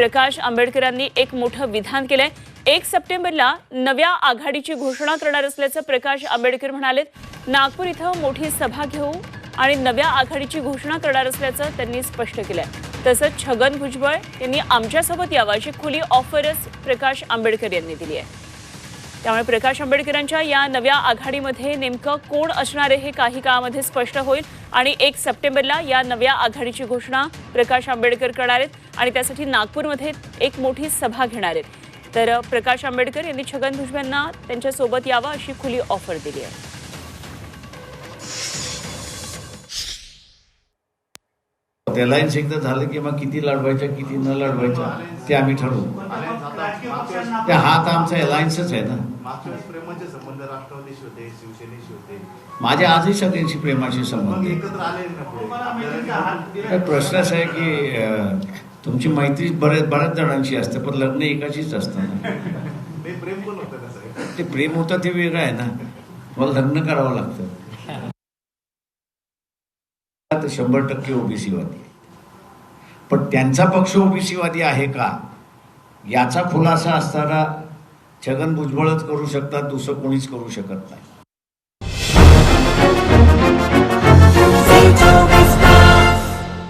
प्रकाश आंबेडकरांनी एक मोठं विधान केलंय. एक सप्टेंबरला नव्या आघाडीची घोषणा करणार असल्याचं प्रकाश आंबेडकर म्हणाले नागपूर इथं मोठी सभा घेऊ आणि नव्या आघाडीची घोषणा करणार असल्याचं त्यांनी स्पष्ट केलंय. तसंच छगन भुजबळ यांनी आमच्यासोबत यावं अशी खुली ऑफरच प्रकाश आंबेडकर यांनी दिली आहे त्यामुळे प्रकाश आंबेडकरांच्या या नव्या आघाडीमध्ये नेमकं कोण असणार आहे हे काही काळामध्ये स्पष्ट होईल. आणि एक सप्टेंबरला या नव्या आघाडीची घोषणा प्रकाश आंबेडकर करणार आहेत. आणि त्यासाठी नागपूरमध्ये एक मोठी सभा घेणार आहेत. तर प्रकाश आंबेडकर यांनी छगन भुजबळ यांना त्यांच्यासोबत यावं अशी खुली ऑफर दिली आहे. एलायन्स एकदा झालं की मग किती लढवायच्या किती न लढवायच्या ते आम्ही ठरवू. त्या हा आता आमचा एलायन्सच आहे ना. प्रेमाचे संबंध राष्ट्रवादीशी होते शिवसेनेशी होते. माझे आजही सगळ्यांशी प्रेमाशी संबंध. एकत्र आले प्रश्न असा आहे की तुमची मैत्री बऱ्याच बऱ्याच जणांशी असते पण लग्न एकाशीच असतं ना. ते प्रेम पण होतं ते प्रेम होतं ते वेगळं आहे ना. मला लग्न करावं लागतं. शंभर टक्के ओबीसीवादी पण त्यांचा पक्ष ओबीसीवादी आहे का? याचा खुलासा असताना छगन भुजबळच करू शकतात दुसरं कोणीच करू शकत नाही.